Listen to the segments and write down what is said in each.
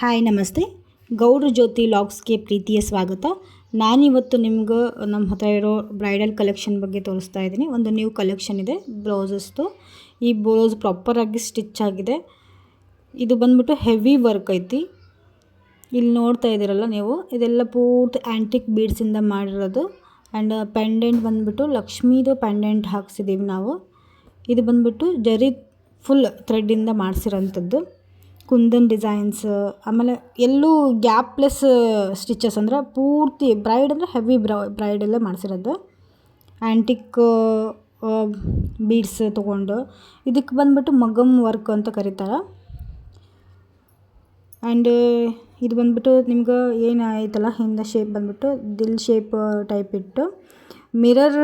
Hi ನಮಸ್ತೆ. ಗೌಡ್ರ ಜ್ಯೋತಿ ಲಾಗ್ಸ್ಗೆ ಪ್ರೀತಿಯ ಸ್ವಾಗತ. ನಾನಿವತ್ತು ನಿಮ್ಗೆ ನಮ್ಮ ಹತ್ರ ಇರೋ ಬ್ರೈಡಲ್ ಕಲೆಕ್ಷನ್ ಬಗ್ಗೆ ತೋರಿಸ್ತಾ ಇದ್ದೀನಿ. ಒಂದು ನ್ಯೂ ಕಲೆಕ್ಷನ್ ಇದೆ, ಬ್ಲೌಸಸ್ದು. ಈ ಬ್ಲೌಸ್ ಪ್ರಾಪರಾಗಿ ಸ್ಟಿಚ್ ಆಗಿದೆ. ಇದು ಬಂದ್ಬಿಟ್ಟು ಹೆವಿ ವರ್ಕ್ ಐತಿ. ಇಲ್ಲಿ ನೋಡ್ತಾ ಇದ್ದೀರಲ್ಲ ನೀವು, ಇದೆಲ್ಲ ಪೂರ್ತಿ ಆ್ಯಂಟಿಕ್ ಬೀಡ್ಸಿಂದ ಮಾಡಿರೋದು. ಆ್ಯಂಡ್ ಪೆಂಡೆಂಟ್ ಬಂದುಬಿಟ್ಟು ಲಕ್ಷ್ಮೀದು ಪೆಂಡೆಂಟ್ ಹಾಕ್ಸಿದ್ದೀವಿ ನಾವು. ಇದು ಬಂದುಬಿಟ್ಟು ಜರಿ ಫುಲ್ ಥ್ರೆಡ್ಡಿಂದ ಮಾಡಿಸಿರೋಂಥದ್ದು. ಕುಂದನ್ ಡಿಸೈನ್ಸ್, ಆಮೇಲೆ ಎಲ್ಲೂ ಗ್ಯಾಪ್ಲೆಸ್ ಸ್ಟಿಚಸ್ ಅಂದ್ರೆ ಪೂರ್ತಿ ಬ್ರೈಡ್ ಅಂದರೆ ಹೆವಿ ಬ್ರೌ, ಬ್ರೈಡಲ್ಲೇ ಮಾಡಿಸಿರೋದು. ಆ್ಯಂಟಿಕ್ ಬೀಡ್ಸ್ ತೊಗೊಂಡು. ಇದಕ್ಕೆ ಬಂದ್ಬಿಟ್ಟು ಮಗಮ್ ವರ್ಕ್ ಅಂತ ಕರೀತಾರೆ. ಆ್ಯಂಡ್ ಇದು ಬಂದುಬಿಟ್ಟು ನಿಮ್ಗೆ ಏನು ಆಯ್ತಲ್ಲ, ಹಿಂದೆ ಶೇಪ್ ಬಂದ್ಬಿಟ್ಟು ದಿಲ್ ಶೇಪ್ ಟೈಪ್ ಇಟ್ಟು ಮಿರರ್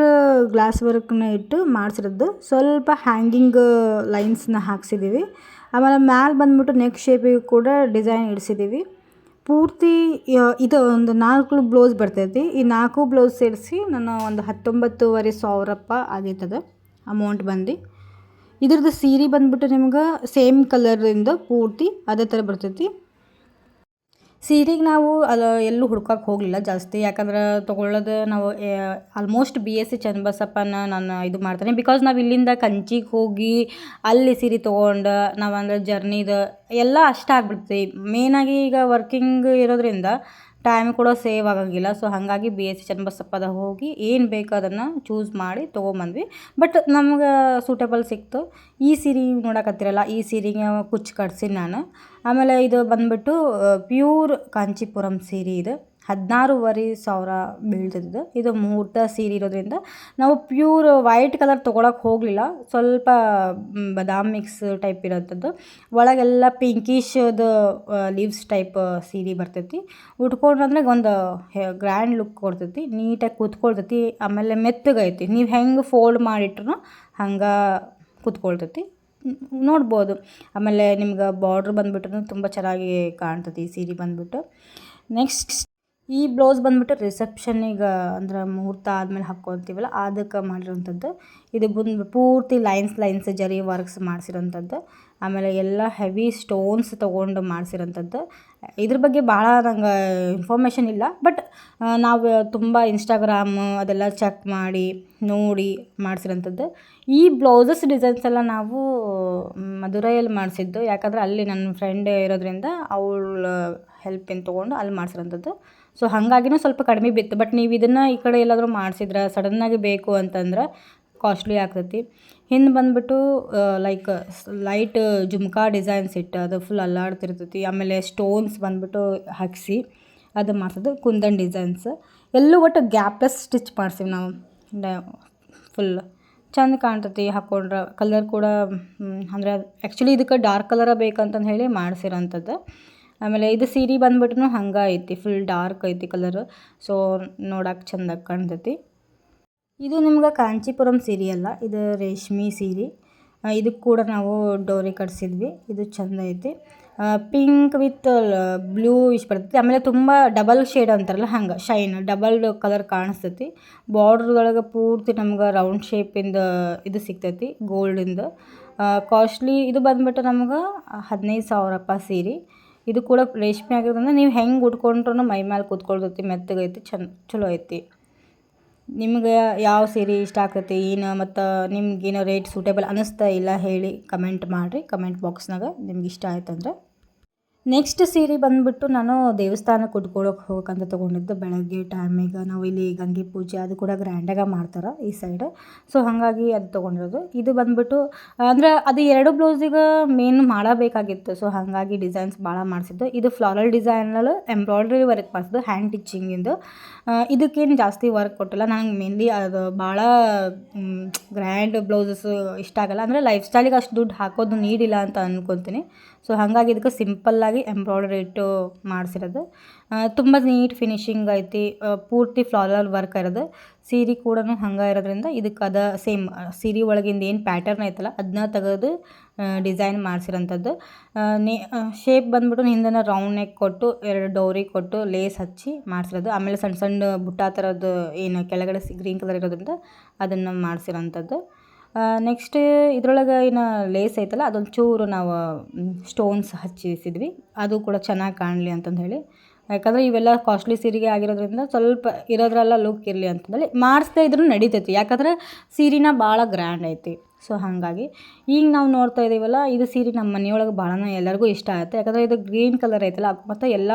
ಗ್ಲಾಸ್ ವರ್ಕ್ನ ಇಟ್ಟು ಮಾಡಿಸಿರೋದು. ಸ್ವಲ್ಪ ಹ್ಯಾಂಗಿಂಗ್ ಲೈನ್ಸ್ನ ಹಾಕ್ಸಿದ್ದೀವಿ ಆಮೇಲೆ ಮ್ಯಾಲೆ ಬಂದ್ಬಿಟ್ಟು ನೆಕ್ ಶೇಪಿಗೆ ಕೂಡ ಡಿಸೈನ್ ಇಡಿಸಿದ್ದೀವಿ ಪೂರ್ತಿ ಇದು ಒಂದು ನಾಲ್ಕು ಬ್ಲೌಸ್ ಬರ್ತೈತಿ. ಈ ನಾಲ್ಕು ಬ್ಲೌಸ್ ಸೇರಿಸಿ ನಾನು ಒಂದು ಹತ್ತೊಂಬತ್ತುವರೆ ರೂಪಾಯಿ ಆಗೈತದ ಅಮೌಂಟ್ ಬಂದು. ಇದ್ರದ್ದು ಸೀರೆ ಬಂದ್ಬಿಟ್ಟು ನಿಮ್ಗೆ ಸೇಮ್ ಕಲರಿಂದ ಪೂರ್ತಿ ಅದೇ ಥರ ಬರ್ತೈತಿ. ಸೀರೆಗೆ ನಾವು ಅದು ಎಲ್ಲೂ ಹುಡ್ಕಕ್ಕೆ ಹೋಗಲಿಲ್ಲ ಜಾಸ್ತಿ. ಯಾಕಂದ್ರೆ ತೊಗೊಳ್ಳೋದು ನಾವು ಆಲ್ಮೋಸ್ಟ್ ಬಿ ಎಸ್ ಸಿ ಚನ್ನಬಸಪ್ಪನ ನಾನು ಇದು ಮಾಡ್ತೇನೆ. ಬಿಕಾಸ್ ನಾವು ಇಲ್ಲಿಂದ ಕಂಚಿಗೆ ಹೋಗಿ ಅಲ್ಲಿ ಸೀರೆ ತೊಗೊಂಡು ನಾವು ಅಂದ್ರೆ ಜರ್ನಿದು ಎಲ್ಲ ಅಷ್ಟು ಆಗ್ಬಿಡ್ತೈತಿ ಮೇನಾಗಿ ಈಗ ವರ್ಕಿಂಗ್ ಇರೋದ್ರಿಂದ ಟೈಮ್ ಕೂಡ ಸೇವ್ ಆಗೋಂಗಿಲ್ಲ. ಸೊ ಹಾಗಾಗಿ ಬಿ ಎಸ್ ಸಿ ಚನ್ನಬಸಪ್ಪದ ಹೋಗಿ ಏನು ಬೇಕೋ ಅದನ್ನು ಚೂಸ್ ಮಾಡಿ ತೊಗೊಂಬಂದ್ವಿ. ಬಟ್ ನಮ್ಗೆ ಸೂಟೇಬಲ್ ಸಿಕ್ತು. ಈ ಸೀರೆ ನೋಡಕತ್ತಿರಲ್ಲ, ಈ ಸೀರೆಗೆ ಕುಚ್ಚು ಕಟ್ಸಿ ನಾನು. ಆಮೇಲೆ ಇದು ಬಂದ್ಬಿಟ್ಟು ಪ್ಯೂರ್ ಕಾಂಚಿಪುರಂ ಸೀರೆ ಇದು. ಹದಿನಾರೂವರೆ ಸಾವಿರ ಬೀಳ್ತಿದ್ದು ಇದು ಮುಹೂರ್ತ ಸೀರೆ ಇರೋದ್ರಿಂದ ನಾವು ಪ್ಯೂರ್ ವೈಟ್ ಕಲರ್ ತೊಗೊಳಕ್ಕೆ ಹೋಗಲಿಲ್ಲ. ಸ್ವಲ್ಪ ಬದಾಮ್ ಮಿಕ್ಸ್ ಟೈಪ್ ಇರೋಂಥದ್ದು. ಒಳಗೆಲ್ಲ ಪಿಂಕಿಶದು ಲೀವ್ಸ್ ಟೈಪ್ ಸೀರೆ ಬರ್ತೈತಿ. ಉಟ್ಕೊಂಡ್ರೆ ಒಂದು ಗ್ರ್ಯಾಂಡ್ ಲುಕ್ ಕೊಡ್ತೈತಿ. ನೀಟಾಗಿ ಕೂತ್ಕೊಳ್ತೈತಿ. ಆಮೇಲೆ ಮೆತ್ತಗೈತಿ. ನೀವು ಹೆಂಗೆ ಫೋಲ್ಡ್ ಮಾಡಿಟ್ರು ಹಂಗೆ ಕೂತ್ಕೊಳ್ತೈತಿ. ನೋಡ್ಬೋದು. ಆಮೇಲೆ ನಿಮ್ಗೆ ಬಾರ್ಡ್ರ್ ಬಂದ್ಬಿಟ್ರು ತುಂಬ ಚೆನ್ನಾಗಿ ಕಾಣ್ತೈತಿ ಸೀರೆ ಬಂದುಬಿಟ್ಟು. ನೆಕ್ಸ್ಟ್ ಈ ಬ್ಲೌಸ್ ಬಂದ್ಬಿಟ್ಟು ರಿಸೆಪ್ಷನಿಗೆ ಅಂದ್ರೆ ಮುಹೂರ್ತ ಆದಮೇಲೆ ಹಾಕ್ಕೊತೀವಲ್ಲ, ಅದಕ್ಕೆ ಮಾಡಿರೋಂಥದ್ದು ಇದು ಬಂದು ಪೂರ್ತಿ ಲೈನ್ಸ್ ಲೈನ್ಸ್ ಜರಿ ವರ್ಕ್ಸ್ ಮಾಡಿಸಿರೋಂಥದ್ದು ಆಮೇಲೆ ಎಲ್ಲ ಹೆವಿ ಸ್ಟೋನ್ಸ್ ತೊಗೊಂಡು ಮಾಡಿಸಿರೋಂಥದ್ದು ಇದ್ರ ಬಗ್ಗೆ ಭಾಳ ನಂಗೆ ಇನ್ಫಾರ್ಮೇಷನ್ ಇಲ್ಲ, ಬಟ್ ನಾವು ತುಂಬ ಇನ್ಸ್ಟಾಗ್ರಾಮ್ ಅದೆಲ್ಲ ಚೆಕ್ ಮಾಡಿ, ನೋಡಿ ಮಾಡಿಸಿರೋಂಥದ್ದು ಈ ಬ್ಲೌಸಸ್ ಡಿಸೈನ್ಸ್ ಎಲ್ಲ ನಾವು ಮಧುರೈಯಲ್ಲಿ ಮಾಡಿಸಿದ್ದು. ಯಾಕಂದರೆ ಅಲ್ಲಿ ನನ್ನ ಫ್ರೆಂಡ್ ಇರೋದ್ರಿಂದ ಅವಳ ಹೆಲ್ಪಿನ ತೊಗೊಂಡು ಅಲ್ಲಿ ಮಾಡಿಸಿರೋಂಥದ್ದು ಸೊ ಹಾಗಾಗಿನೂ ಸ್ವಲ್ಪ ಕಡಿಮೆ ಬಿತ್ತು. ಬಟ್ ನೀವು ಇದನ್ನು ಈ ಕಡೆ ಎಲ್ಲಾದರೂ ಮಾಡಿಸಿದ್ರೆ ಸಡನ್ನಾಗಿ ಬೇಕು ಅಂತಂದ್ರೆ ಕಾಸ್ಟ್ಲಿ ಆಗ್ತೈತಿ. ಹಿಂದೆ ಬಂದುಬಿಟ್ಟು ಲೈಕ್ ಲೈಟ್ ಜುಮ್ಕಾ ಡಿಸೈನ್ಸ್ ಇಟ್ಟು ಅದು ಫುಲ್ ಅಲ್ಲಾಡ್ತಿರ್ತೈತಿ. ಆಮೇಲೆ ಸ್ಟೋನ್ಸ್ ಬಂದುಬಿಟ್ಟು ಹಾಕಿಸಿ ಅದು ಮಾಡ್ಸೋದು ಕುಂದನ್ ಡಿಸೈನ್ಸ್ ಎಲ್ಲೂ ಒಟ್ಟು ಗ್ಯಾಪ್ಲೆಸ್ ಸ್ಟಿಚ್ ಮಾಡ್ಸೀವಿ ನಾವು. ಫುಲ್ ಚಂದ ಕಾಣ್ತೈತಿ ಹಾಕ್ಕೊಂಡ್ರೆ ಕಲರ್ ಕೂಡ ಅಂದರೆ ಆ್ಯಕ್ಚುಲಿ ಇದಕ್ಕೆ ಡಾರ್ಕ್ ಕಲರ ಬೇಕಂತಂದು ಹೇಳಿ ಮಾಡಿಸಿರೋಂಥದ್ದು ಆಮೇಲೆ ಇದು ಸೀರೆ ಬಂದ್ಬಿಟ್ಟು ಹಂಗೆ ಐತಿ ಫುಲ್ ಡಾರ್ಕ್ ಐತಿ ಕಲರ್ ಸೊ ನೋಡಕ್ಕೆ ಚಂದ ಕಾಣ್ತೈತಿ. ಇದು ನಿಮ್ಗೆ ಕಾಂಚೀಪುರಂ ಸೀರೆ ಅಲ್ಲ, ಇದು ರೇಷ್ಮೆ ಸೀರೆ. ಇದಕ್ಕೆ ಕೂಡ ನಾವು ಡೋರಿ ಕಟ್ಸಿದ್ವಿ, ಇದು ಚಂದ ಐತಿ. ಪಿಂಕ್ ವಿತ್ ಬ್ಲೂ ಇಷ್ಟು ಬರ್ತೈತಿ. ಆಮೇಲೆ ತುಂಬ ಡಬಲ್ ಶೇಡ್ ಅಂತಾರಲ್ಲ, ಹಂಗೆ ಶೈನ್ ಡಬಲ್ ಕಲರ್ ಕಾಣಿಸ್ತೈತಿ. ಬಾರ್ಡ್ರೊಳಗೆ ಪೂರ್ತಿ ನಮ್ಗೆ ರೌಂಡ್ ಶೇಪಿಂದ ಇದು ಸಿಗ್ತೈತಿ ಗೋಲ್ಡಿಂದು ಕಾಸ್ಟ್ಲಿ ಇದು ಬಂದ್ಬಿಟ್ಟು ನಮ್ಗೆ ಹದಿನೈದು ಸಾವಿರಪ್ಪ ಸೀರೆ. ಇದು ಕೂಡ ರೇಷ್ಮೆ ಆಗಿರೋದ್ರಿಂದ ನೀವು ಹೆಂಗೆ ಉಟ್ಕೊಂಡ್ರೂ ಮೈ ಮೇಲೆ ಕೂತ್ಕೊಳ್ತೈತಿ ಮೆತ್ತಗೈತಿ ಚಂದ ಚಲೋ ಐತಿ. ನಿಮ್ಗೆ ಯಾವ ಸೀರೆ ಇಷ್ಟ ಆಗ್ತೈತಿ, ಏನು ಮತ್ತು ಏನೋ ರೇಟ್ ಸೂಟೇಬಲ್ ಅನ್ನಿಸ್ತಾ ಇಲ್ಲ ಹೇಳಿ ಕಮೆಂಟ್ ಮಾಡಿರಿ ಕಮೆಂಟ್ ಬಾಕ್ಸ್ನಾಗ ನಿಮ್ಗೆ ಇಷ್ಟ ಆಯ್ತಂದ್ರೆ. ನೆಕ್ಸ್ಟ್ ಸೀರೆ ಬಂದುಬಿಟ್ಟು ನಾನು ದೇವಸ್ಥಾನಕ್ಕೆ ಉಟ್ಕೊಳಕ್ಕೆ ಹೋಗಕ್ಕಂತ ತೊಗೊಂಡಿದ್ದು ಬೆಳಗ್ಗೆ ಟೈಮಿಗೆ ನಾವು ಇಲ್ಲಿ ಗಂಗೆ ಪೂಜೆ ಅದು ಕೂಡ ಗ್ರ್ಯಾಂಡಾಗ ಮಾಡ್ತಾರೆ ಈ ಸೈಡ್ ಸೊ ಹಾಗಾಗಿ ಅದು ತೊಗೊಂಡಿರೋದು. ಇದು ಬಂದುಬಿಟ್ಟು, ಅಂದರೆ ಅದು ಎರಡು ಬ್ಲೌಸಿಗೆ ಮೇನ್ ಮಾಡಬೇಕಾಗಿತ್ತು. ಸೊ ಹಾಗಾಗಿ ಡಿಸೈನ್ಸ್ ಭಾಳ ಮಾಡಿಸಿದ್ದು. ಇದು ಫ್ಲಾರಲ್ ಡಿಸೈನಲ್ಲಿ ಎಂಬ್ರಾಯ್ಡ್ರಿ ವರ್ಕ್ ಮಾಡಿಸಿದ್ದು ಹ್ಯಾಂಡ್ ಟಿಚ್ಚಿಂಗಿಂದು ಇದಕ್ಕೇನು ಜಾಸ್ತಿ ವರ್ಕ್ ಕೊಟ್ಟಿಲ್ಲ. ನಂಗೆ ಮೇನ್ಲಿ ಅದು ಭಾಳ ಗ್ರ್ಯಾಂಡ್ ಬ್ಲೌಸಸ್ ಇಷ್ಟ ಆಗಲ್ಲ. ಅಂದರೆ ಲೈಫ್ ಸ್ಟೈಲಿಗೆ ಅಷ್ಟು ದುಡ್ಡು ಹಾಕೋದು ನೀಡಿಲ್ಲ ಅಂತ ಅಂದ್ಕೊತೀನಿ ಸೊ ಹಾಗಾಗಿ ಇದಕ್ಕೆ ಸಿಂಪಲ್ಲಾಗಿ ಎಂಬ್ರಾಯ್ಡ್ರಿ ಇಟ್ಟು ಮಾಡಿಸಿರೋದು. ತುಂಬ ನೀಟ್ ಫಿನಿಶಿಂಗ್ ಐತಿ ಪೂರ್ತಿ ಫ್ಲಾರಲ್ ವರ್ಕ್ ಇರೋದು. ಸೀರೆ ಕೂಡ ಹಂಗೆ ಇರೋದ್ರಿಂದ ಇದಕ್ಕೆ ಅದ ಸೇಮ್ ಸೀರೆ ಒಳಗಿಂದ ಏನು ಪ್ಯಾಟರ್ನ್ ಐತಲ್ಲ ಅದನ್ನ ತೆಗೆದು ಡಿಸೈನ್ ಮಾಡಿಸಿರೋಂಥದ್ದು. ನೇ ಶೇಪ್ ಬಂದ್ಬಿಟ್ಟು ಹಿಂದನ ರೌಂಡ್ ನೆಕ್ ಕೊಟ್ಟು, ಎರಡು ಡೋರಿ ಕೊಟ್ಟು ಲೇಸ್ ಹಚ್ಚಿ ಮಾಡಿಸಿರೋದು. ಆಮೇಲೆ ಸಣ್ಣ ಸಣ್ಣ ಬುಟ್ಟ ಥರದ್ದು ಏನು ಕೆಳಗಡೆ ಗ್ರೀನ್ ಕಲರ್ ಇರೋದ್ರಿಂದ ಅದನ್ನು ಮಾಡಿಸಿರೋಂಥದ್ದು. ನೆಕ್ಸ್ಟ್ ಇದ್ರೊಳಗೆ ಏನು ಲೇಸ್ ಐತಲ್ಲ, ಅದೊಂದು ಚೂರು ನಾವು ಸ್ಟೋನ್ಸ್ ಹಚ್ಚಿಸಿದ್ವಿ ಅದು ಕೂಡ ಚೆನ್ನಾಗಿ ಕಾಣಲಿ ಅಂತಂದು ಹೇಳಿ. ಯಾಕಂದರೆ ಇವೆಲ್ಲ ಕಾಸ್ಟ್ಲಿ ಸೀರೆಗೆ ಆಗಿರೋದ್ರಿಂದ ಸ್ವಲ್ಪ ಇರೋದ್ರಲ್ಲ ಲುಕ್ ಇರಲಿ ಅಂತಂದೇಳಿ ಮಾಡಿಸ್ದೇ ಇದ್ರೂ ನಡಿತೈತಿ. ಯಾಕಂದ್ರೆ ಸೀರೆನ ಭಾಳ ಗ್ರ್ಯಾಂಡ್ ಐತಿ. ಸೊ ಹಾಗಾಗಿ ಈಗ ನಾವು ನೋಡ್ತಾ ಇದ್ದೀವಲ್ಲ ಇದು ಸೀರೆ ನಮ್ಮ ಮನೆಯೊಳಗೆ ಭಾಳನೇ ಎಲ್ಲರಿಗೂ ಇಷ್ಟ ಆಗುತ್ತೆ. ಯಾಕಂದರೆ ಇದು ಗ್ರೀನ್ ಕಲರ್ ಐತಲ್ಲ ಮತ್ತು ಎಲ್ಲ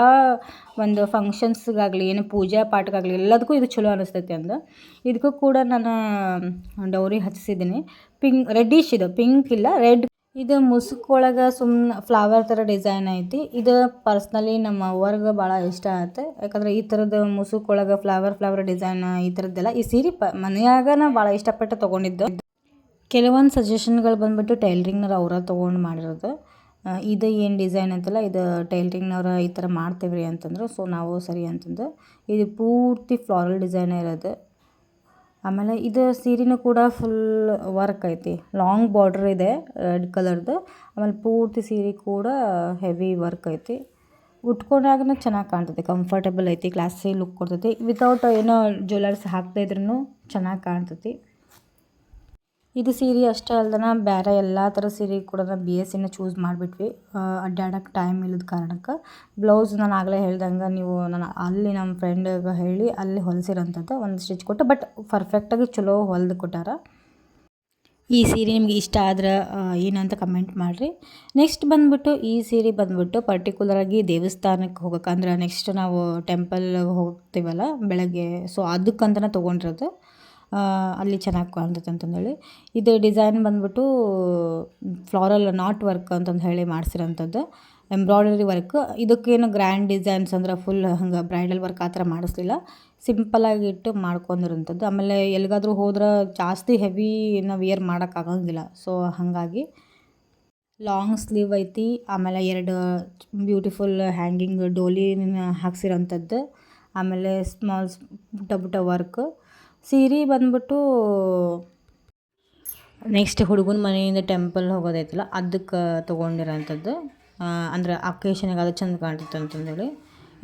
ಒಂದು ಫಂಕ್ಷನ್ಸ್ಗಾಗಲಿ ಏನು ಪೂಜೆ ಪಾಠಗಾಗಲಿ ಎಲ್ಲದಕ್ಕೂ ಇದು ಚಲೋ ಅನಿಸ್ತೈತಿ ಅಂದು. ಇದಕ್ಕೂ ಕೂಡ ನಾನು ಡೌರಿ ಹಚ್ಚಿಸಿದ್ದೀನಿ. ಪಿಂಕ್, ರೆಡ್ಡಿಶ್ ಇದು, ಪಿಂಕ್ ಇಲ್ಲ, ರೆಡ್. ಇದು ಮುಸುಕೊಳಗೆ ಸುಮ್ಮನೆ ಫ್ಲವರ್ ಥರ ಡಿಸೈನ್ ಐತಿ. ಇದು ಪರ್ಸ್ನಲಿ ನಮ್ಮ ಅವ್ವರ್ಗೆ ಭಾಳ ಇಷ್ಟ ಆಗುತ್ತೆ. ಯಾಕಂದ್ರೆ ಈ ಥರದ ಮುಸುಕೊಳಗೆ ಫ್ಲವರ್ ಫ್ಲವರ್ ಡಿಸೈನ್ ಈ ಥರದ್ದೆಲ್ಲ ಈ ಸೀರೆ ಪ ಮನೆಯಾಗ ಭಾಳ ಇಷ್ಟಪಟ್ಟು ತೊಗೊಂಡಿದ್ದು. ಕೆಲವೊಂದು ಸಜೆಷನ್ಗಳು ಬಂದ್ಬಿಟ್ಟು ಟೈಲ್ರಿಂಗ್ನವ್ರು ಅವರ ತೊಗೊಂಡು ಮಾಡಿರೋದು. ಇದು ಏನು ಡಿಸೈನ್ ಅಂತಲ್ಲ, ಇದು ಟೈಲ್ರಿಂಗ್ನವ್ರು ಈ ಥರ ಮಾಡ್ತೀವ್ರಿ ಅಂತಂದ್ರು. ಸೊ ನಾವು ಸರಿ ಅಂತಂದು. ಇದು ಪೂರ್ತಿ ಫ್ಲಾರಲ್ ಡಿಸೈನ್ ಇರೋದು. ಆಮೇಲೆ ಇದು ಸೀರೆನೂ ಕೂಡ ಫುಲ್ ವರ್ಕ್ ಐತಿ. ಲಾಂಗ್ ಬಾರ್ಡ್ರ್ ಇದೆ ರೆಡ್ ಕಲರ್ದು ಆಮೇಲೆ ಪೂರ್ತಿ ಸೀರೆ ಕೂಡ ಹೆವಿ ವರ್ಕ್ ಐತಿ. ಉಟ್ಕೊಂಡಾಗನೂ ಚೆನ್ನಾಗಿ ಕಾಣ್ತದೆ. ಕಂಫರ್ಟೇಬಲ್ ಐತಿ ಕ್ಲಾಸಿ ಲುಕ್ ಕೊಡ್ತೈತಿ. ವಿತೌಟ್ ಏನೋ ಜ್ಯುವೆಲರ್ಸ್ ಹಾಕದೇ ಇದ್ರೂ ಚೆನ್ನಾಗಿ ಕಾಣ್ತೈತಿ. ಇದು ಸೀರೆ ಅಷ್ಟೇ ಅಲ್ದನ ಬೇರೆ ಎಲ್ಲ ಥರ ಸೀರೆ ಕೂಡ ಬಿ ಎಸ್ ಸಿನ ಚೂಸ್ ಮಾಡಿಬಿಟ್ವಿ. ಅಡ್ಡಾಡಕ್ಕೆ ಟೈಮ್ ಇಲ್ಲದ ಕಾರಣಕ್ಕೆ. ಬ್ಲೌಸ್ ನಾನು ಆಗಲೇ ಹೇಳ್ದಂಗೆ ನೀವು ನಾನು ಅಲ್ಲಿ ನಮ್ಮ ಫ್ರೆಂಡ್ಗೆ ಹೇಳಿ ಅಲ್ಲಿ ಹೊಲಿಸಿರೋಂಥದ್ದು ಒಂದು ಸ್ಟಿಚ್ ಕೊಟ್ಟು ಬಟ್ ಪರ್ಫೆಕ್ಟಾಗಿ ಚಲೋ ಹೊಲ್ದು ಕೊಟ್ಟಾರ. ಈ ಸೀರೆ ನಿಮ್ಗೆ ಇಷ್ಟ ಆದ್ರೆ ಏನಂತ ಕಮೆಂಟ್ ಮಾಡಿರಿ. ನೆಕ್ಸ್ಟ್ ಬಂದ್ಬಿಟ್ಟು ಈ ಸೀರೆ ಬಂದ್ಬಿಟ್ಟು ಪರ್ಟಿಕ್ಯುಲರಾಗಿ ದೇವಸ್ಥಾನಕ್ಕೆ ಹೋಗೋಕೆ, ಅಂದ್ರೆ ನೆಕ್ಸ್ಟ್ ನಾವು ಟೆಂಪಲ್ ಹೋಗ್ತೀವಲ್ಲ ಬೆಳಗ್ಗೆ. ಸೊ ಅದಕ್ಕಂತನೇ ತೊಗೊಂಡಿರೋದು. ಅಲ್ಲಿ ಚೆನ್ನಾಗಿ ಕಾಣ್ತೈತೆ ಅಂತಂದೇಳಿ. ಇದು ಡಿಸೈನ್ ಬಂದ್ಬಿಟ್ಟು, ಫ್ಲಾರಲ್ ನಾಟ್ ವರ್ಕ್ ಅಂತಂದು ಹೇಳಿ ಮಾಡಿಸಿರೋಂಥದ್ದು, ಎಂಬ್ರಾಯ್ಡರಿ ವರ್ಕ್. ಇದಕ್ಕೇನು ಗ್ರ್ಯಾಂಡ್ ಡಿಸೈನ್ಸ್ ಅಂದ್ರೆ ಫುಲ್ ಹಂಗೆ ಬ್ರೈಡಲ್ ವರ್ಕ್ ಆ ಥರ ಮಾಡಿಸ್ಲಿಲ್ಲ. ಸಿಂಪಲಾಗಿ ಇಟ್ಟು ಮಾಡ್ಕೊಂಡಿರೋಂಥದ್ದು. ಆಮೇಲೆ ಎಲ್ಲಿಗಾದರೂ ಹೋದ್ರೆ ಜಾಸ್ತಿ ಹೆವಿ ನಾವು ವಿಯರ್ ಮಾಡೋಕ್ಕಾಗಂಗಿಲ್ಲ ಸೊ ಹಾಗಾಗಿ ಲಾಂಗ್ ಸ್ಲೀವ್ ಐತಿ. ಆಮೇಲೆ ಎರಡು ಬ್ಯೂಟಿಫುಲ್ ಹ್ಯಾಂಗಿಂಗ್ ಡೋಲಿನ ಹಾಕ್ಸಿರೋಂಥದ್ದು. ಆಮೇಲೆ ಸ್ಮಾಲ್ ಪುಟ್ಟ ಪುಟ್ಟ ವರ್ಕ್. ಸೀರೆ ಬಂದ್ಬಿಟ್ಟು ನೆಕ್ಸ್ಟ್ ಹುಡುಗನ ಮನೆಯಿಂದ ಟೆಂಪಲ್ ಹೋಗೋದೈತಲ್ಲ, ಅದಕ್ಕೆ ತೊಗೊಂಡಿರೋಂಥದ್ದು. ಅಂದ್ರೆ ಅಕೇಶನಿಗೆ ಅದು ಚಂದ ಕಾಣ್ತೈತೆ ಅಂತಂದೇಳಿ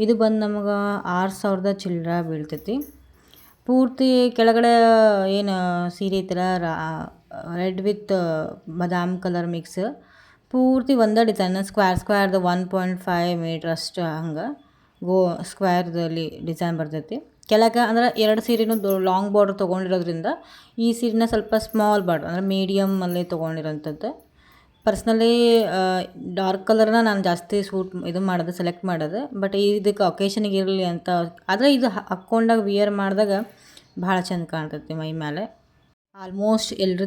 ಇದು ಬಂದು ನಮಗೆ ಆರು ಸಾವಿರದ ಚಿಲ್ಲರ ಬೀಳ್ತೈತಿ. ಪೂರ್ತಿ ಕೆಳಗಡೆ ಏನು ಸೀರೆ ಐತಲ್ಲ ರೆಡ್ ವಿತ್ ಬದಾಮ್ ಕಲರ್ ಮಿಕ್ಸ್ ಪೂರ್ತಿ ಒಂದೇ ಡಿಸೈನ್ ಸ್ಕ್ವೇರ್ ಸ್ಕ್ವೇರ್ದು ಒನ್ ಪಾಯಿಂಟ್ ಫೈವ್ ಮೀಟ್ರ್ ಅಷ್ಟು ಹಂಗೆ, ಗೋ ಸ್ಕ್ವೇರ್ದಲ್ಲಿ ಡಿಸೈನ್ ಬರ್ತೈತಿ. ಕೆಳಗೆ ಅಂದ್ರೆ ಎರಡು ಸೀರೆನೂ ಲಾಂಗ್ ಬಾರ್ಡ್ರ್ ತೊಗೊಂಡಿರೋದ್ರಿಂದ ಈ ಸೀರೆನ ಸ್ವಲ್ಪ ಸ್ಮಾಲ್ ಬಾರ್ಡ್ರ್ ಅಂದರೆ ಮೀಡಿಯಮಲ್ಲಿ ತೊಗೊಂಡಿರೋಂಥದ್ದು. ಪರ್ಸ್ನಲಿ ಡಾರ್ಕ್ ಕಲರ್ನ ನಾನು ಜಾಸ್ತಿ ಸೂಟ್ ಇದು ಮಾಡೋದು ಸೆಲೆಕ್ಟ್ ಮಾಡೋದು. ಬಟ್ ಇದಕ್ಕೆ ಒಕೇಶನಿಗೆ ಇರಲಿ ಅಂತ, ಆದರೆ ಇದು ಹಾಕ್ಕೊಂಡಾಗ ವಿಯರ್ ಮಾಡಿದಾಗ ಭಾಳ ಚಂದ ಕಾಣ್ತೈತಿ ಮೈ ಮೇಲೆ ಆಲ್ಮೋಸ್ಟ್ ಎಲ್ಲರ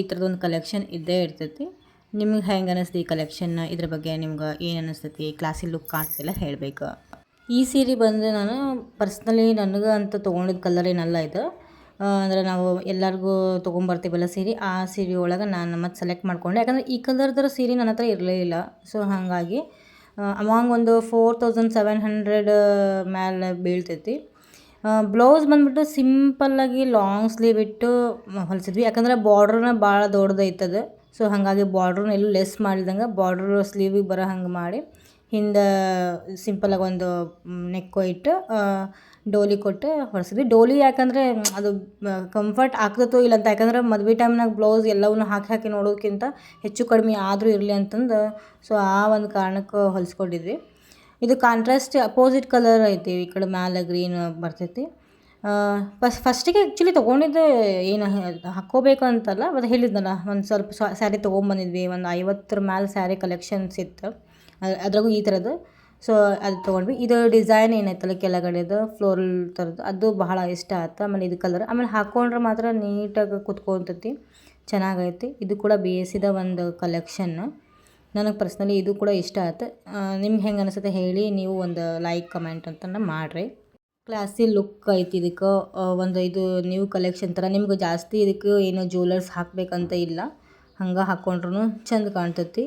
ಈ ಥರದೊಂದು ಕಲೆಕ್ಷನ್ ಇದ್ದೇ ಇರ್ತೈತಿ. ನಿಮ್ಗೆ ಹೆಂಗೆ ಅನ್ನಿಸ್ತು ಈ ಕಲೆಕ್ಷನ್ ಇದ್ರ ಬಗ್ಗೆ ನಿಮ್ಗೆ ಏನು ಅನ್ನಿಸ್ತೈತಿ ಕ್ಲಾಸಿ ಲುಕ್ ಕಾಣ್ತಿಲ್ಲ ಹೇಳಬೇಕು. ಈ ಸೀರೆ ಬಂದರೆ ನಾನು ಪರ್ಸ್ನಲಿ ನನಗೆ ಅಂತ ತೊಗೊಂಡಿದ್ದ ಕಲರ್ ಏನಲ್ಲ ಇದು. ಅಂದರೆ ನಾವು ಎಲ್ಲರಿಗೂ ತೊಗೊಂಬರ್ತೀವಲ್ಲ ಸೀರೆ, ಆ ಸೀರೆ ಒಳಗೆ ನಾನು ಮತ್ತೆ ಸೆಲೆಕ್ಟ್ ಮಾಡ್ಕೊಂಡೆ. ಯಾಕಂದರೆ ಈ ಕಲರ್ದರ ಸೀರೆ ನನ್ನ ಹತ್ರ ಇರಲಿಲ್ಲ ಸೊ ಹಾಗಾಗಿ ಅಮಾಂಗ್ ಒಂದು ಫೋರ್ ತೌಸಂಡ್ ಸೆವೆನ್ ಹಂಡ್ರೆಡ್ ಮೇಲೆ ಬೀಳ್ತೈತಿ. ಬ್ಲೌಸ್ ಬಂದ್ಬಿಟ್ಟು ಸಿಂಪಲ್ಲಾಗಿ ಲಾಂಗ್ ಸ್ಲೀವ್ ಇಟ್ಟು ಹೊಲಿಸಿದ್ವಿ. ಯಾಕಂದ್ರೆ ಬಾರ್ಡ್ರನ್ನ ಭಾಳ ದೊಡ್ಡದೈತದ. ಸೊ ಹಾಗಾಗಿ ಬಾರ್ಡ್ರನ್ನ ಎಲ್ಲೂ ಲೆಸ್ ಮಾಡಿದಂಗೆ ಬಾರ್ಡ್ರ್ ಸ್ಲೀವಿಗೆ ಬರೋ ಹಂಗೆ ಮಾಡಿ ಹಿಂದೆ ಸಿಂಪಲಾಗಿ ಒಂದು ನೆಕ್ಕು ಇಟ್ಟು ಡೋಲಿ ಕೊಟ್ಟು ಹೊಲಿಸಿದ್ವಿ ಡೋಲಿ ಯಾಕಂದರೆ ಅದು ಕಂಫರ್ಟ್ ಆಗ್ತತೋ ಇಲ್ಲ ಅಂತ. ಯಾಕಂದ್ರೆ ಮದುವೆ ಟೈಮ್ನಾಗ ಬ್ಲೌಸ್ ಎಲ್ಲವನ್ನು ಹಾಕಿ ಹಾಕಿ ನೋಡೋದಕ್ಕಿಂತ ಹೆಚ್ಚು ಕಡಿಮೆ ಆದರೂ ಇರಲಿ ಅಂತಂದು ಸೊ ಆ ಒಂದು ಕಾರಣಕ್ಕೆ ಹೊಲಿಸ್ಕೊಂಡಿದ್ವಿ. ಇದು ಕಾಂಟ್ರಾಸ್ಟ್ ಅಪೋಸಿಟ್ ಕಲರ್ ಐತಿ, ಈ ಕಡೆ ಮ್ಯಾಲೆ ಗ್ರೀನ್ ಬರ್ತೈತಿ. ಫಸ್ಟ್ ಫಸ್ಟಿಗೆ ಆ್ಯಕ್ಚುಲಿ ತೊಗೊಂಡಿದ್ದೆ, ಏನು ಹಾಕ್ಕೋಬೇಕು ಅಂತಲ್ಲ ಮತ್ತು ಹೇಳಿದ್ನಲ್ಲ, ಒಂದು ಸ್ವಲ್ಪ ಸ್ಯಾರಿ ತೊಗೊಂಬಂದಿದ್ವಿ, ಒಂದು ಐವತ್ತರ ಮ್ಯಾಲೆ ಸ್ಯಾರಿ ಕಲೆಕ್ಷನ್ಸ್ ಇತ್ತು. ಅದ್ರಾಗೂ ಈ ಥರದ್ದು. ಸೊ ಅದು ತೊಗೊಂಡ್ವಿ. ಇದು ಡಿಸೈನ್ ಏನೈತಲ್ಲ ಕೆಳಗಡೆದು, ಫ್ಲೋರಲ್ ಥರದ್ದು. ಅದು ಬಹಳ ಇಷ್ಟ ಆಯ್ತು. ಆಮೇಲೆ ಇದು ಕಲರ್. ಆಮೇಲೆ ಹಾಕ್ಕೊಂಡ್ರೆ ಮಾತ್ರ ನೀಟಾಗಿ ಕುತ್ಕೊತೈತಿ. ಚೆನ್ನಾಗೈತಿ. ಇದು ಕೂಡ ಬೇಯಿಸಿದ ಒಂದು ಕಲೆಕ್ಷನ್ ನನಗೆ ಪರ್ಸ್ನಲಿ ಇದು ಕೂಡ ಇಷ್ಟ ಆಯ್ತು. ನಿಮ್ಗೆ ಹೆಂಗೆ ಅನಿಸುತ್ತೆ ಹೇಳಿ. ನೀವು ಒಂದು ಲೈಕ್, ಕಮೆಂಟ್ ಅಂತ ಮಾಡಿರಿ. ಕ್ಲಾಸಿ ಲುಕ್ ಐತಿ ಇದಕ್ಕೆ. ಒಂದು ಇದು ನ್ಯೂ ಕಲೆಕ್ಷನ್ ಥರ. ನಿಮ್ಗೆ ಜಾಸ್ತಿ ಇದಕ್ಕೆ ಏನು ಜ್ಯುವೆಲರ್ಸ್ ಹಾಕಬೇಕಂತ ಇಲ್ಲ. ಹಂಗೆ ಹಾಕ್ಕೊಂಡ್ರೂ ಚಂದ ಕಾಣ್ತೈತಿ.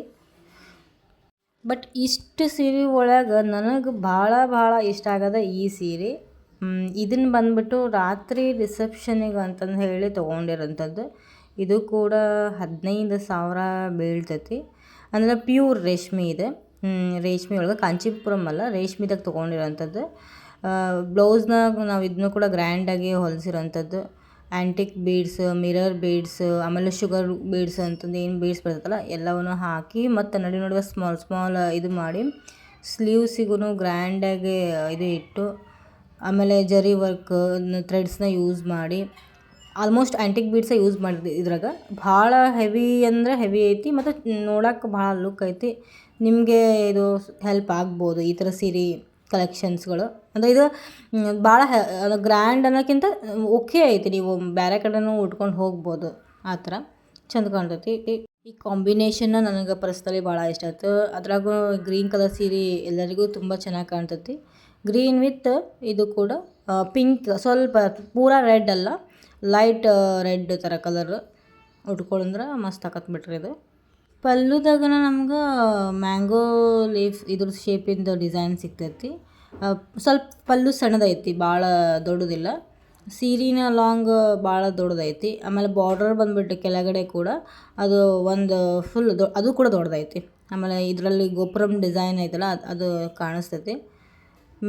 ಬಟ್ ಇಷ್ಟು ಸೀರೆ ಒಳಗೆ ನನಗೆ ಭಾಳ ಭಾಳ ಇಷ್ಟ ಆಗದ ಈ ಸೀರೆ. ಇದನ್ನು ಬಂದ್ಬಿಟ್ಟು ರಾತ್ರಿ ರಿಸೆಪ್ಷನಿಗೆ ಅಂತಂದು ಹೇಳಿ ತೊಗೊಂಡಿರೋಂಥದ್ದು. ಇದು ಕೂಡ ಹದಿನೈದು ಸಾವಿರ ಬೀಳ್ತೈತಿ. ಅಂದ್ರೆ ಪ್ಯೂರ್ ರೇಷ್ಮೆ ಇದೆ. ರೇಷ್ಮೆ ಒಳಗೆ ಕಾಂಚೀಪುರಂ ಅಲ್ಲ, ರೇಷ್ಮೆದಾಗ ತೊಗೊಂಡಿರೋಂಥದ್ದು. ಬ್ಲೌಸ್ನಾಗ ನಾವು ಇದನ್ನು ಕೂಡ ಗ್ರ್ಯಾಂಡಾಗಿ ಹೊಲಿಸಿರೋಂಥದ್ದು. ಆ್ಯಂಟಿಕ್ ಬೀಡ್ಸ್ ಮಿರರ್ ಬೀಡ್ಸ್ ಆಮೇಲೆ ಶುಗರ್ ಬೀಡ್ಸ್ ಅಂತಂದು ಏನು ಬೀಡ್ಸ್ ಬರ್ತೈತಲ್ಲ ಎಲ್ಲವನ್ನು ಹಾಕಿ ಮತ್ತು ನಡು ನಡುವೆ ಸ್ಮಾಲ್ ಸ್ಮಾಲ್ ಇದು ಮಾಡಿ ಸ್ಲೀವ್ಸಿಗೂ ಗ್ರ್ಯಾಂಡಾಗಿ ಇದು ಇಟ್ಟು, ಆಮೇಲೆ ಜರಿ ವರ್ಕ್ ಥ್ರೆಡ್ಸ್ನ ಯೂಸ್ ಮಾಡಿ ಆಲ್ಮೋಸ್ಟ್ ಆ್ಯಂಟಿಕ್ ಬೀಡ್ಸ ಯೂಸ್ ಮಾಡಿದ್ವಿ ಇದ್ರಾಗ. ಭಾಳ ಹೆವಿ ಅಂದರೆ ಹೆವಿ ಐತಿ, ಮತ್ತು ನೋಡಕ್ಕೆ ಭಾಳ ಲುಕ್ ಐತಿ. ನಿಮಗೆ ಇದು ಹೆಲ್ಪ್ ಆಗ್ಬೋದು ಈ ಥರ ಸೀರೆ ಕಲೆಕ್ಷನ್ಸ್ಗಳು ಅಂದರೆ ಇದು ಭಾಳ ಗ್ರ್ಯಾಂಡ್ ಅನ್ನೋಕ್ಕಿಂತ ಓಕೆ ಐತಿ. ನೀವು ಬೇರೆ ಕಡೆನೂ ಉಟ್ಕೊಂಡು ಹೋಗ್ಬೋದು. ಆ ಥರ ಚಂದ ಕಾಣ್ತೈತಿ. ಈ- ಕಾಂಬಿನೇಷನ್ನ ನನಗೆ ಪರ್ಸ್ನಲಿ ಭಾಳ ಇಷ್ಟ ಆಯ್ತು. ಅದ್ರಾಗೂ ಗ್ರೀನ್ ಕಲರ್ ಸೀರೆ ಎಲ್ಲರಿಗೂ ತುಂಬ ಚೆನ್ನಾಗಿ ಕಾಣ್ತೈತಿ. ಗ್ರೀನ್ ವಿತ್ ಇದು ಕೂಡ ಪಿಂಕ್ ಸ್ವಲ್ಪ ಪೂರಾ ರೆಡ್ ಅಲ್ಲ ಲೈಟ್ ರೆಡ್ ಥರ ಕಲರ್ ಉಟ್ಕೊಂಡ್ರೆ ಮಸ್ತ್ ಆಕತ್ ಬಿಟ್ರಿ ಇದು. ಪಲ್ಲುದಾಗನ ನಮ್ಗೆ ಮ್ಯಾಂಗೋ ಲೀಫ್ ಇದ್ರ ಶೇಪಿಂದ ಡಿಸೈನ್ ಸಿಗ್ತೈತಿ. ಸ್ವಲ್ಪ ಪಲ್ಲು ಸಣ್ಣದೈತಿ ಭಾಳ ದೊಡ್ಡದಿಲ್ಲ. ಸೀರಿನ ಲಾಂಗ್ ಭಾಳ ದೊಡ್ಡದೈತಿ. ಆಮೇಲೆ ಬಾರ್ಡರ್ ಬಂದುಬಿಟ್ಟು ಕೆಳಗಡೆ ಕೂಡ ಅದು ಒಂದು ಫುಲ್ ಅದು ಕೂಡ ದೊಡ್ಡದೈತಿ. ಆಮೇಲೆ ಇದರಲ್ಲಿ ಗೋಪುರಂ ಡಿಸೈನ್ ಐತಲ್ಲ, ಅದು ಅದು ಕಾಣಿಸ್ತೈತಿ.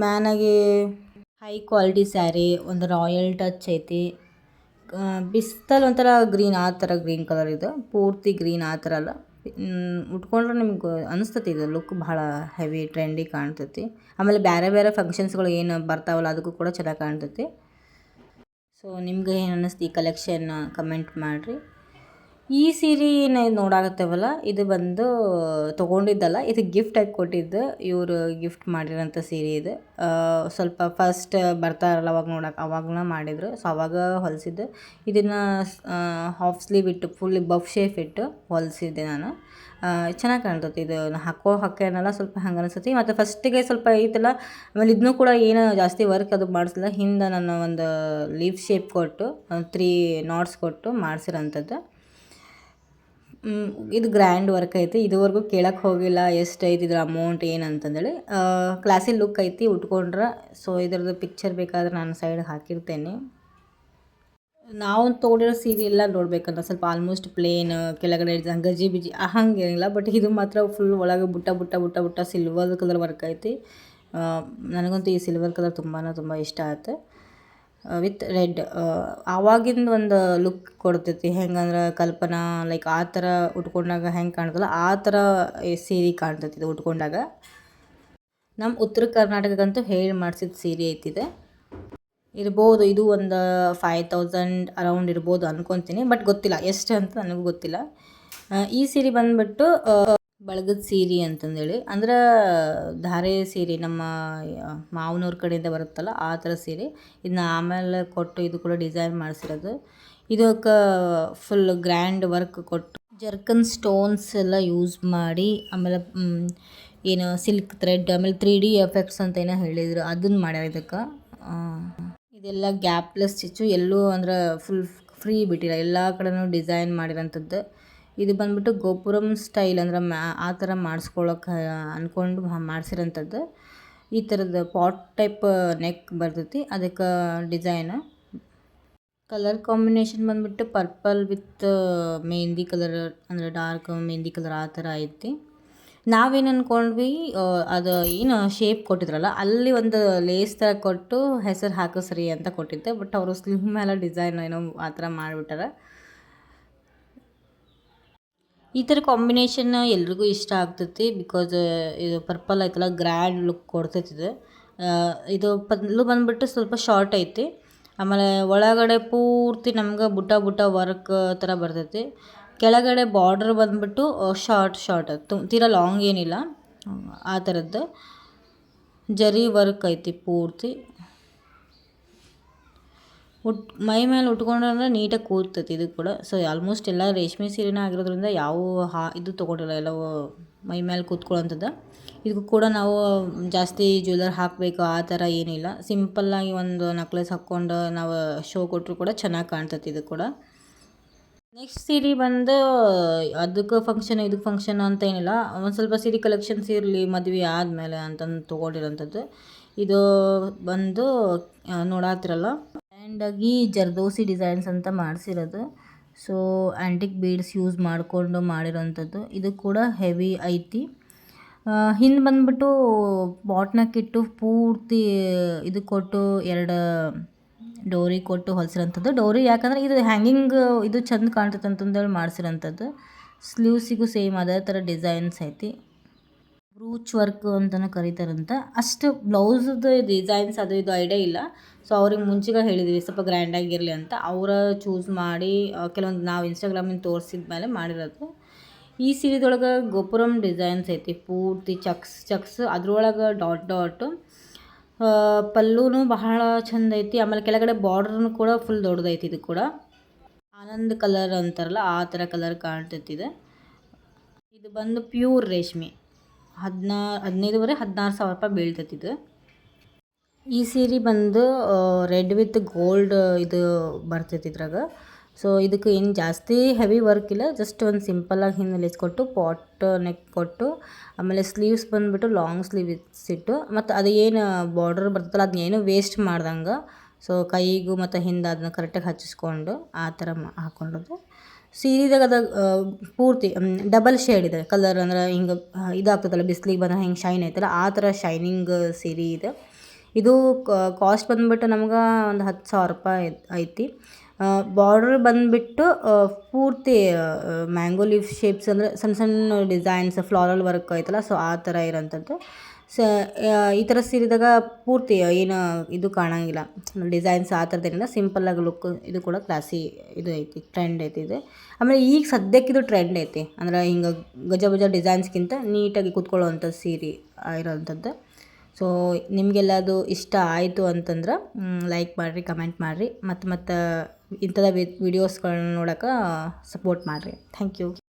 ಮ್ಯಾನಾಗಿ ಹೈ ಕ್ವಾಲಿಟಿ ಸ್ಯಾರಿ, ಒಂದು ರಾಯಲ್ ಟಚ್ ಐತಿ. ಬಿಸ್ತಲ್ ಒಂಥರ ಗ್ರೀನ್, ಆ ಥರ ಗ್ರೀನ್ ಕಲರ್ ಇದು. ಪೂರ್ತಿ ಗ್ರೀನ್, ಆ ಥರ ಅಲ್ಲ. ಉಟ್ಕೊಂಡ್ರೆ ನಿಮ್ಗೆ ಅನಿಸ್ತತಿ ಇದು ಲುಕ್ ಭಾಳ ಹೆವಿ ಟ್ರೆಂಡಿ ಕಾಣ್ತೈತಿ. ಆಮೇಲೆ ಬೇರೆ ಬೇರೆ ಫಂಕ್ಷನ್ಸ್ಗಳು ಏನು ಬರ್ತಾವಲ್ಲ ಅದಕ್ಕೂ ಕೂಡ ಚೆನ್ನಾಗಿ ಕಾಣ್ತೈತಿ. ಸೊ ನಿಮ್ಗೆ ಏನು ಅನ್ನಿಸ್ತು ಈ ಕಲೆಕ್ಷನ್ ಕಮೆಂಟ್ ಮಾಡಿರಿ. ಈ ಸೀರೆ ನೋಡಾಕತ್ತೇವಲ್ಲ, ಇದು ಬಂದು ತೊಗೊಂಡಿದ್ದಲ್ಲ, ಇದು ಗಿಫ್ಟ್ ಆಗಿ ಕೊಟ್ಟಿದ್ದು, ಇವರು ಗಿಫ್ಟ್ ಮಾಡಿರೋಂಥ ಸೀರೆ ಇದು. ಸ್ವಲ್ಪ ಫಸ್ಟ್ ಬರ್ತಾರಲ್ಲ ಅವಾಗ ನೋಡಕ್ಕೆ ಅವಾಗನ ಮಾಡಿದರು. ಸೊ ಅವಾಗ ಹೊಲಿಸಿದ್ದು. ಇದನ್ನು ಹಾಫ್ ಸ್ಲೀವ್ ಇಟ್ಟು ಫುಲ್ ಬಫ್ ಶೇಪ್ ಇಟ್ಟು ಹೊಲಿಸಿದ್ದೆ ನಾನು. ಚೆನ್ನಾಗಿ ಕಾಣ್ತೈತಿ ಇದು. ಹಾಕೋ ಹಾಕೇನಲ್ಲ ಸ್ವಲ್ಪ ಹಂಗೆ ಅನಿಸ್ತೈತಿ. ಮತ್ತು ಫಸ್ಟಿಗೆ ಸ್ವಲ್ಪ ಐತಲ್ಲ, ಆಮೇಲೆ ಇದನ್ನೂ ಕೂಡ ಏನು ಜಾಸ್ತಿ ವರ್ಕ್ ಅದು ಮಾಡಿಸಿಲ್ಲ. ಹಿಂದೆ ನಾನು ಒಂದು ಲೀಫ್ ಶೇಪ್ ಕೊಟ್ಟು ತ್ರೀ ನಾಟ್ಸ್ ಕೊಟ್ಟು ಮಾಡಿಸಿರೋಂಥದ್ದು. ಇದು ಗ್ರ್ಯಾಂಡ್ ವರ್ಕ್ ಐತಿ. ಇದುವರೆಗೂ ಕೇಳಕ್ಕೆ ಹೋಗಿಲ್ಲ ಎಷ್ಟು ಐತಿ ಇದ್ರ ಅಮೌಂಟ್ ಏನು ಅಂತಂದೇಳಿ. ಕ್ಲಾಸಿ ಲುಕ್ ಐತಿ ಉಟ್ಕೊಂಡ್ರೆ. ಸೊ ಇದ್ರದ್ದು ಪಿಕ್ಚರ್ ಬೇಕಾದ್ರೆ ನಾನು ಸೈಡ್ ಹಾಕಿರ್ತೇನೆ. ನಾವು ತೊಗೊಂಡಿರೋ ಸೀರೆ ಎಲ್ಲ ನೋಡ್ಬೇಕಂದ್ರೆ ಸ್ವಲ್ಪ ಆಲ್ಮೋಸ್ಟ್ ಪ್ಲೇನ್ ಕೆಳಗಡೆ ಡಿಸೈನ್ ಗಜಿ ಬಿಜಿ ಹಂಗೇನಿಲ್ಲ. ಬಟ್ ಇದು ಮಾತ್ರ ಫುಲ್ ಒಳಗೆ ಬುಟ್ಟ ಬುಟ್ಟ ಬುಟ್ಟ ಬುಟ್ಟ ಸಿಲ್ವರ್ ಕಲರ್ ವರ್ಕ್ ಐತಿ. ನನಗಂತೂ ಈ ಸಿಲ್ವರ್ ಕಲರ್ ತುಂಬಾ ತುಂಬ ಇಷ್ಟ ಆಯ್ತು ವಿತ್ ರೆಡ್ ಆವಾಗಿಂದ ಒಂದು ಲುಕ್ ಕೊಡ್ತೈತಿ. ಹೆಂಗಂದ್ರೆ ಕಲ್ಪನಾ ಲೈಕ್ ಆ ಥರ ಉಟ್ಕೊಂಡಾಗ ಹೆಂಗೆ ಕಾಣ್ತಲ್ಲ ಆ ಥರ ಸೀರೆ ಕಾಣ್ತೈತಿ ಇದು ಉಟ್ಕೊಂಡಾಗ. ನಮ್ಮ ಉತ್ತರ ಕರ್ನಾಟಕಕ್ಕಂತೂ ಹೇಳಿ ಮಾಡಿಸಿದ ಸೀರೆ ಐತಿದೆ. ಇರ್ಬೋದು, ಇದು ಒಂದು ಫೈವ್ ತೌಸಂಡ್ ಅರೌಂಡ್ ಇರ್ಬೋದು ಅನ್ಕೊತೀನಿ ಬಟ್ ಗೊತ್ತಿಲ್ಲ. ಎಷ್ಟು ಅಂತ ನನಗೂ ಗೊತ್ತಿಲ್ಲ. ಈ ಸೀರೆ ಬಂದ್ಬಿಟ್ಟು ಬಳಗದ ಸೀರೆ ಅಂತಂದೇಳಿ. ಅಂದ್ರೆ ಧಾರೆ ಸೀರೆ ನಮ್ಮ ಮಾವನವ್ರ ಕಡೆಯಿಂದ ಬರುತ್ತಲ್ಲ, ಆ ಥರ ಸೀರೆ. ಇದನ್ನ ಆಮೇಲೆ ಕೊಟ್ಟು ಇದು ಕೂಡ ಡಿಸೈನ್ ಮಾಡಿಸಿರೋದು. ಇದಕ್ಕೆ ಫುಲ್ ಗ್ರ್ಯಾಂಡ್ ವರ್ಕ್ ಕೊಟ್ಟು ಜರ್ಕನ್ ಸ್ಟೋನ್ಸ್ ಎಲ್ಲ ಯೂಸ್ ಮಾಡಿ, ಆಮೇಲೆ ಏನು ಸಿಲ್ಕ್ ಥ್ರೆಡ್ ಆಮೇಲೆ ತ್ರೀ ಡಿ ಎಫೆಕ್ಟ್ಸ್ ಅಂತ ಏನೋ ಹೇಳಿದರು. ಅದನ್ನು ಮಾಡ್ಯಾರ ಇದಕ್ಕೆ. ಇದೆಲ್ಲ ಗ್ಯಾಪ್ಲೆಸ್ ಸ್ಟಿಚ್ಚು ಎಲ್ಲೂ ಅಂದ್ರೆ ಫುಲ್ ಫ್ರೀ ಬಿಟ್ಟಿಲ್ಲ. ಎಲ್ಲ ಕಡೆನೂ ಡಿಸೈನ್ ಮಾಡಿರೋಂಥದ್ದು. ಇದು ಬಂದ್ಬಿಟ್ಟು ಗೋಪುರಂ ಸ್ಟೈಲ್ ಅಂದ್ರೆ ಮ್ಯಾ ಆ ಥರ ಮಾಡಿಸ್ಕೊಳಕ್ಕೆ ಅಂದ್ಕೊಂಡು ಮಾಡಿಸಿರೋಂಥದ್ದು. ಈ ಥರದ ಪಾಟ್ ಟೈಪ್ ನೆಕ್ ಬರ್ತೈತಿ. ಅದಕ್ಕೆ ಡಿಸೈನ್ ಕಲರ್ ಕಾಂಬಿನೇಷನ್ ಬಂದ್ಬಿಟ್ಟು ಪರ್ಪಲ್ ವಿತ್ ಮೆಹಂದಿ ಕಲರ್ ಅಂದರೆ ಡಾರ್ಕ್ ಮೆಹಂದಿ ಕಲರ್ ಆ ಥರ ಐತಿ. ನಾವೇನು ಅಂದ್ಕೊಂಡ್ವಿ ಅದು ಏನು ಶೇಪ್ ಕೊಟ್ಟಿದ್ರಲ್ಲ, ಅಲ್ಲಿ ಒಂದು ಲೇಸ್ ಥರ ಕೊಟ್ಟು ಹೆಸರು ಹಾಕಿಸ್ರಿ ಅಂತ ಕೊಟ್ಟಿದ್ದೆ. ಬಟ್ ಅವರು ಸ್ಲಿಮ್ ಮೇಲೆ ಡಿಸೈನ್ ಏನೋ ಆ ಥರ ಮಾಡಿಬಿಟ್ಟಾರ. ಈ ಥರ ಕಾಂಬಿನೇಷನ್ ಎಲ್ರಿಗೂ ಇಷ್ಟ ಆಗ್ತೈತಿ ಬಿಕಾಸ್ ಇದು ಪರ್ಪಲ್ ಐತಲ್ಲ ಗ್ರ್ಯಾಂಡ್ ಲುಕ್ ಕೊಡ್ತೈತಿ ಇದು. ಪಲ್ಲು ಬಂದ್ಬಿಟ್ಟು ಸ್ವಲ್ಪ ಶಾರ್ಟ್ ಐತಿ. ಆಮೇಲೆ ಒಳಗಡೆ ಪೂರ್ತಿ ನಮ್ಗೆ ಬುಟ್ಟ ಬುಟ್ಟ ವರ್ಕ್ ಥರ ಬರ್ತೈತಿ. ಕೆಳಗಡೆ ಬಾರ್ಡ್ರ್ ಬಂದ್ಬಿಟ್ಟು ಶಾರ್ಟ್ ಶಾರ್ಟ್ ತೀರಾ ಲಾಂಗ್ ಏನಿಲ್ಲ. ಆ ಥರದ್ದು. ಜರಿ ವರ್ಕ್ ಐತಿ ಪೂರ್ತಿ. ಉಟ್, ಮೈ ಮೇಲೆ ಉಟ್ಕೊಂಡ್ರೆ ನೀಟಾಗಿ ಕೂರ್ತೈತಿ ಇದು ಕೂಡ. ಸೊ ಆಲ್ಮೋಸ್ಟ್ ಎಲ್ಲ ರೇಷ್ಮೆ ಸೀರೆನೇ ಆಗಿರೋದ್ರಿಂದ ಯಾವ ಹಾ, ಇದು ತೊಗೊಂಡಿಲ್ಲ ಎಲ್ಲವೂ ಮೈ ಮೇಲೆ ಕೂತ್ಕೊಳ್ಳೋಂಥದ್ದು ಇದಕ್ಕೂ ಕೂಡ ನಾವು ಜಾಸ್ತಿ ಜ್ಯುವೆಲ್ಲರ್ ಹಾಕಬೇಕು, ಆ ಥರ ಏನಿಲ್ಲ. ಸಿಂಪಲ್ಲಾಗಿ ಒಂದು ನಕ್ಲೆಸ್ ಹಾಕ್ಕೊಂಡು ನಾವು ಶೋ ಕೊಟ್ಟರು ಕೂಡ ಚೆನ್ನಾಗಿ ಕಾಣ್ತೈತಿ ಇದು ಕೂಡ. ನೆಕ್ಸ್ಟ್ ಸೀರೆ ಬಂದು, ಅದಕ್ಕೆ ಫಂಕ್ಷನ್ ಇದಕ್ಕೆ ಫಂಕ್ಷನ್ ಅಂತ ಏನಿಲ್ಲ. ಒಂದು ಸ್ವಲ್ಪ ಸೀರೆ ಕಲೆಕ್ಷನ್ಸ್ ಇರಲಿ ಮದುವೆ ಆದಮೇಲೆ ಅಂತಂದು ತೊಗೊಂಡಿರೋಂಥದ್ದು. ಇದು ಬಂದು ನೋಡಾತಿರಲ್ಲ. ಗ್ರ್ಯಾಂಡಾಗಿ ಜರ್ದೋಸಿ ಡಿಸೈನ್ಸ್ ಅಂತ ಮಾಡಿಸಿರೋದು. ಸೊ ಆ್ಯಂಟಿಕ್ ಬೀಡ್ಸ್ ಯೂಸ್ ಮಾಡಿಕೊಂಡು ಮಾಡಿರೋಂಥದ್ದು. ಇದು ಕೂಡ ಹೆವಿ ಐತಿ. ಹಿಂದೆ ಬಂದ್ಬಿಟ್ಟು ಬಾಟ್ನಾಕಿಟ್ಟು ಪೂರ್ತಿ ಇದು ಕೊಟ್ಟು ಎರಡು ಡೋರಿ ಕೊಟ್ಟು ಹೊಲಿಸಿರೋಂಥದ್ದು. ಡೋರಿ ಯಾಕಂದ್ರೆ ಇದು ಹ್ಯಾಂಗಿಂಗ್ ಇದು ಚೆಂದ ಕಾಣ್ತೈತೆ ಅಂತಂದೇಳಿ ಮಾಡಿಸಿರೋಂಥದ್ದು. ಸ್ಲೀವ್ಸಿಗೂ ಸೇಮ್ ಅದೇ ಥರ ಡಿಸೈನ್ಸ್ ಐತಿ. ಬ್ರೂಚ್ ವರ್ಕ್ ಅಂತಲೂ ಕರೀತಾರಂತ. ಅಷ್ಟು ಬ್ಲೌಸ್ದು ಡಿಸೈನ್ಸ್ ಅದು ಇದು ಐಡಿಯಾ ಇಲ್ಲ. ಸೊ ಅವ್ರಿಗೆ ಮುಂಚೆಗೆ ಹೇಳಿದ್ವಿ, ಸ್ವಲ್ಪ ಗ್ರ್ಯಾಂಡಾಗಿರಲಿ ಅಂತ. ಅವರ ಚೂಸ್ ಮಾಡಿ ಕೆಲವೊಂದು ನಾವು ಇನ್ಸ್ಟಾಗ್ರಾಮಿಂದ ತೋರಿಸಿದ ಮೇಲೆ ಮಾಡಿರೋದು. ಈ ಸೀರೆದೊಳಗೆ ಗೋಪುರಂ ಡಿಸೈನ್ಸ್ ಐತಿ, ಪೂರ್ತಿ ಚಕ್ಸ್ ಚಕ್ಸ್, ಅದ್ರೊಳಗೆ ಡಾಟ್ ಡಾಟು ಪಲ್ಲೂನು ಬಹಳ ಚಂದ ಐತಿ, ಆಮೇಲೆ ಕೆಳಗಡೆ ಬಾರ್ಡ್ರೂ ಕೂಡ ಫುಲ್ ದೊಡ್ಡದೈತಿ ಇದು ಕೂಡ. ಆನಂದ್ ಕಲರ್ ಅಂತಾರಲ್ಲ, ಆ ಥರ ಕಲರ್ ಕಾಣ್ತೈತಿದೆ. ಇದು ಬಂದು ಪ್ಯೂರ್ ರೇಷ್ಮೆ. ಹದಿನಾರು ಹದಿನೈದುವರೆ, ಹದಿನಾರು ಸಾವಿರ ರೂಪಾಯಿ ಬೀಳ್ತೈತಿ ಇದು. ಈ ಸೀರೆ ಬಂದು ರೆಡ್ ವಿತ್ ಗೋಲ್ಡ್, ಇದು ಬರ್ತೈತಿ ಇದ್ರಾಗ. ಸೊ ಇದಕ್ಕೆ ಏನು ಜಾಸ್ತಿ ಹೆವಿ ವರ್ಕ್ ಇಲ್ಲ ಜಸ್ಟ್ ಒಂದು ಸಿಂಪಲಾಗಿ ಹಿಂದೆ ಲೇಸ್ಕೊಟ್ಟು ಪಾಟ್ ನೆಕ್ ಕೊಟ್ಟು, ಆಮೇಲೆ ಸ್ಲೀವ್ಸ್ ಬಂದುಬಿಟ್ಟು ಲಾಂಗ್ ಸ್ಲೀವ್ಸ್ ಇಟ್ಟು, ಮತ್ತು ಅದು ಏನು ಬಾರ್ಡರ್ ಬರ್ತಲ್ಲ ಅದನ್ನೇನು ವೇಸ್ಟ್ ಮಾಡ್ದಂಗೆ. ಸೊ ಕೈಗೂ ಮತ್ತು ಹಿಂದೆ ಅದನ್ನ ಕರೆಕ್ಟಾಗಿ ಹಚ್ಚಿಸ್ಕೊಂಡು, ಆ ಥರ ಮಾ ಹಾಕ್ಕೊಂಡದ್ದು ಸೀರೆದಾಗ ಅದು ಪೂರ್ತಿ ಡಬಲ್ ಶೇಡ್ ಇದೆ. ಕಲರ್ ಅಂದ್ರೆ ಹಿಂಗೆ ಇದಾಗ್ತದಲ್ಲ, ಬಿಸಿಲಿಗೆ ಬಂದ್ರೆ ಹಿಂಗೆ ಶೈನ್ ಐತಲ್ಲ, ಆ ಥರ ಶೈನಿಂಗ್ ಸೀರೆ ಇದೆ. ಇದು ಕಾಸ್ಟ್ ಬಂದ್ಬಿಟ್ಟು ನಮ್ಗೆ ಒಂದು ಹತ್ತು ಸಾವಿರ ರೂಪಾಯಿ ಐತಿ ಬಾರ್ಡ್ರ್ ಬಂದುಬಿಟ್ಟು ಪೂರ್ತಿ ಮ್ಯಾಂಗೋ ಲೀಫ್ ಶೇಪ್ಸ್ ಅಂದರೆ ಸಣ್ಣ ಸಣ್ಣ ಡಿಸೈನ್ಸ್ ಫ್ಲಾರಲ್ ವರ್ಕ್ ಐತಲ್ಲ ಸೊ ಆ ಥರ ಇರೋಂಥದ್ದು. ಸ ಈ ಥರ ಸೀರೆದಾಗ ಪೂರ್ತಿ ಏನು ಇದು ಕಾಣಂಗಿಲ್ಲ. ಡಿಸೈನ್ಸ್ ಆ ಥರದ್ದೇನಿಲ್ಲ ಸಿಂಪಲ್ಲಾಗಿ ಲುಕ್ ಇದು ಕೂಡ ಕ್ಲಾಸಿ ಇದು ಐತಿ ಟ್ರೆಂಡ್ ಐತಿ ಇದು. ಆಮೇಲೆ ಈಗ ಸದ್ಯಕ್ಕೆ ಇದು ಟ್ರೆಂಡ್ ಐತಿ. ಅಂದ್ರೆ ಹಿಂಗೆ ಗಜ ಬಜ ಡಿಸೈನ್ಸ್ಗಿಂತ ನೀಟಾಗಿ ಕೂತ್ಕೊಳ್ಳೋವಂಥ ಸೀರೆ ಇರೋವಂಥದ್ದು ಸೊ ನಿಮಗೆಲ್ಲ ಅದು ಇಷ್ಟ ಆಯಿತು ಅಂತಂದ್ರೆ ಲೈಕ್ ಮಾಡಿರಿ ಕಮೆಂಟ್ ಮಾಡಿರಿ. ಮತ್ತು ಮತ್ತು ಇಂಥದ ವಿಡಿಯೋಸ್ಗಳನ್ನ ನೋಡೋಕೆ ಸಪೋರ್ಟ್ ಮಾಡಿರಿ. Thank you